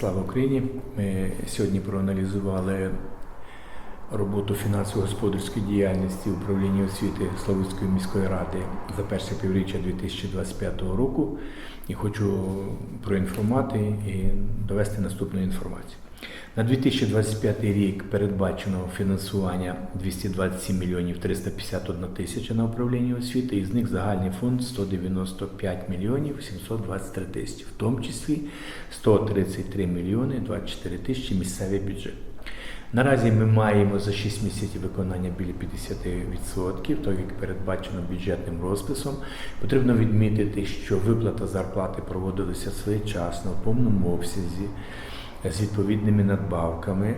Слава Україні! Ми сьогодні проаналізували роботу фінансово-господарської діяльності управління освіти Славутської міської ради за перше півріччя 2025 року і хочу проінформувати і довести наступну інформацію. На 2025 рік передбачено фінансування 227 мільйонів 351 тисяча на управління освіти, із них загальний фонд 195 мільйонів 723 тисячі, в тому числі 133 мільйони 24 тисячі місцевий бюджет. Наразі ми маємо за 6 місяців виконання біля 50%, так як передбачено бюджетним розписом. Потрібно відмітити, що виплата зарплати проводилася своєчасно в повному обсязі з відповідними надбавками.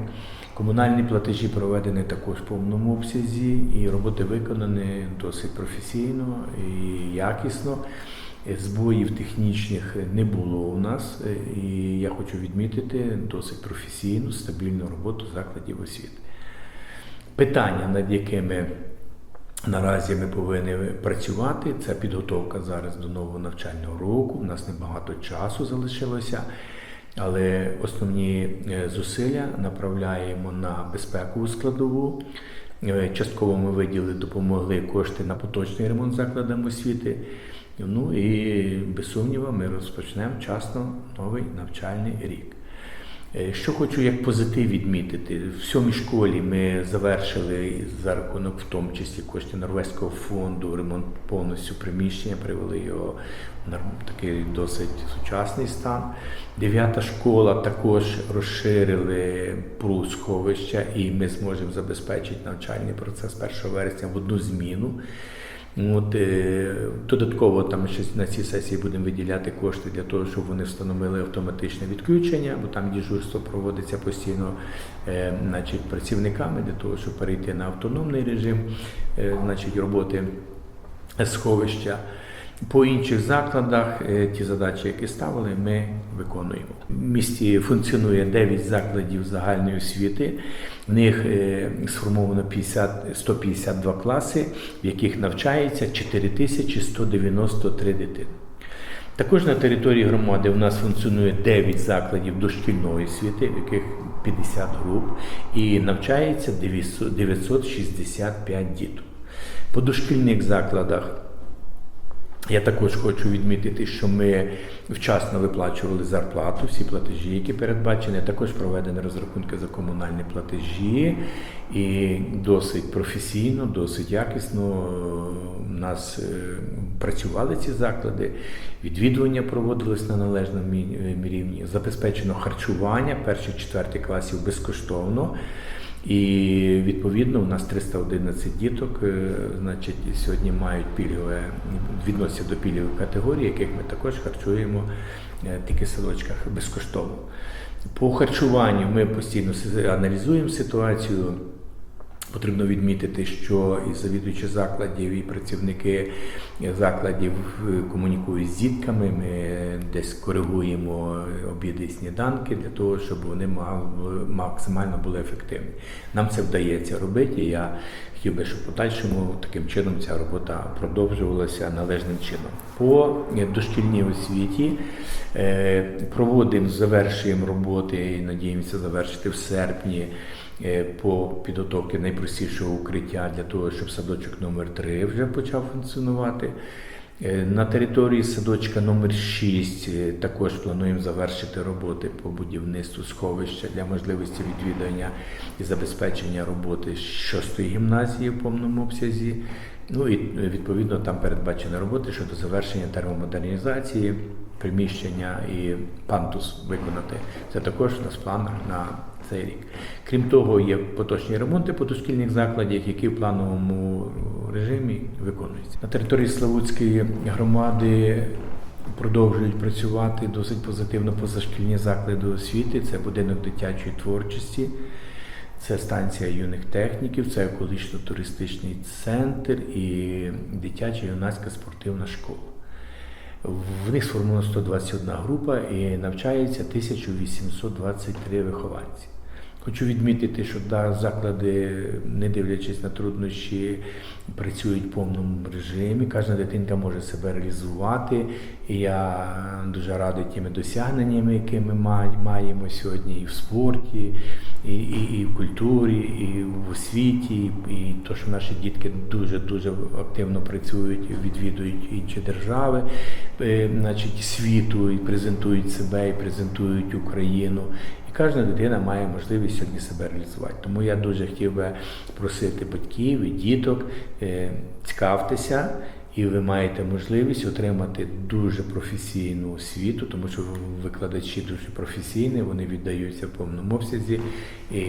Комунальні платежі проведені також в повному обсязі, і роботи виконані досить професійно і якісно. Збоїв технічних не було у нас, і я хочу відмітити досить професійну, стабільну роботу закладів освіти. Питання, над якими наразі ми повинні працювати, це підготовка зараз до нового навчального року. У нас небагато часу залишилося. Але основні е, зусилля направляємо на безпекову складову. Е, Частково ми виділили, допомогли кошти на поточний ремонт закладам освіти. Ну і без сумніву ми розпочнемо вчасно новий навчальний рік. Е, Що хочу як позитив відмітити, в сьомій школі ми завершили за рахунок, в тому числі кошти Норвезького фонду, ремонт повністю приміщення, привели його в такий досить сучасний стан. Дев'ята школа також розширили пру сховища, і ми зможемо забезпечити навчальний процес 1 вересня в одну зміну. От, е, додатково там щось на цій сесії будемо виділяти кошти для того, щоб вони встановили автоматичне відключення, бо там дежурство проводиться постійно е, значить, працівниками для того, щоб перейти на автономний режим е, значить, роботи сховища. По інших закладах е, ті задачі, які ставили, ми виконуємо. В місті функціонує 9 закладів загальної освіти. В них е, сформовано 50, 152 класи, в яких навчається 4193 дитини. Також на території громади у нас функціонує 9 закладів дошкільної освіти, в яких 50 груп, і навчається 900 965 діток. По дошкільних закладах я також хочу відмітити, що ми вчасно виплачували зарплату, всі платежі, які передбачені. Також проведені розрахунки за комунальні платежі, і досить професійно, досить якісно у нас е, працювали ці заклади. Відвідування проводилось на належному рівні. Забезпечено харчування перших четвертих класів безкоштовно. І відповідно у нас 311 діток, е, значить, сьогодні мають пільгове, відносяться до пільгових категорій, яких ми також харчуємо е, тільки в садочках безкоштовно. По харчуванню ми постійно аналізуємо ситуацію. Потрібно відмітити, що і завідувачі закладів, і працівники закладів е, комунікують з дітками. Ми десь коригуємо обіди і сніданки для того, щоб вони мали- максимально були ефективні. Нам це вдається робити. Я хотів би, щоб в подальшому таким чином ця робота продовжувалася належним чином. По дошкільній освіті проводимо, завершуємо роботи і надіємося завершити в серпні е, по підготовці найпростішого укриття для того, щоб садочок номер 3 вже почав функціонувати. Е, На території садочка номер 6 е, також плануємо завершити роботи по будівництву сховища для можливості відвідання і забезпечення роботи шостої гімназії в повному обсязі. Ну і е, відповідно там передбачені роботи щодо завершення термомодернізації, приміщення і пантус виконати. Це також у нас в планах на цей рік. Крім того, є поточні ремонти по дошкільних закладах, які в плановому режимі виконуються. На території Славутської громади продовжують працювати досить позитивно позашкільні заклади освіти. Це будинок дитячої творчості. Це станція юних техніків, це екологічно-туристичний центр і дитяча юнацька спортивна школа. В них сформовано 121 група і навчається 1823 вихованці. Хочу відмітити, що да, заклади, не дивлячись на труднощі, працюють в повному режимі. Кожна дитинка може себе реалізувати. І я дуже радий тими досягненнями, які ми маємо сьогодні і в спорті, і, і, і в культурі, і в освіті, і то, що наші дітки дуже дуже активно працюють, відвідують інші держави, е, значить, світу, і презентують себе, і презентують Україну. І кожна дитина має можливість сьогодні себе реалізувати. Тому я дуже хотів би просити батьків і діток, е, цікавтеся, і ви маєте можливість отримати дуже професійну освіту, тому що викладачі дуже професійні, вони віддаються в повному обсязі. І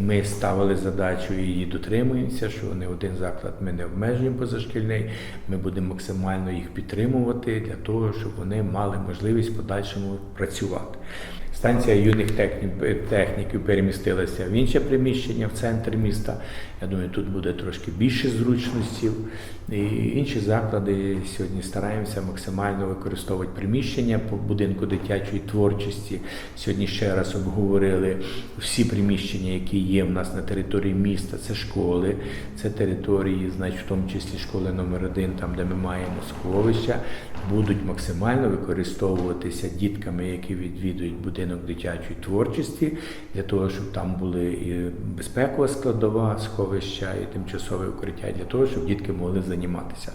ми ставили задачу і її дотримуємося, що не один заклад ми не обмежуємо позашкільний. Ми будемо максимально їх підтримувати для того, щоб вони мали можливість в подальшому працювати. Станція юних техніків перемістилася в інше приміщення в центр міста. Я думаю, тут буде трошки більше зручностей. І інші заклади сьогодні стараємося максимально використовувати приміщення по будинку дитячої творчості. Сьогодні ще раз обговорили всі приміщення, які є в нас на території міста. Це школи, це території, значить, в тому числі школи номер один, там де ми маємо сховища, будуть максимально використовуватися дітками, які відвідують будинок дитячої творчості, для того, щоб там були і безпекова складова сховища, і тимчасове укриття, для того, щоб дітки могли займатися.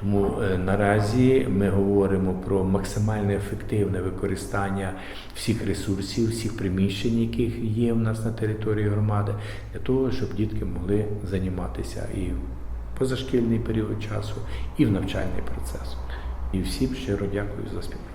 Тому е, наразі ми говоримо про максимально ефективне використання всіх ресурсів, всіх приміщень, яких є в нас на території громади, для того, щоб дітки могли займатися і в позашкільний період часу, і в навчальний процес. І всім щиро дякую за співпрацю.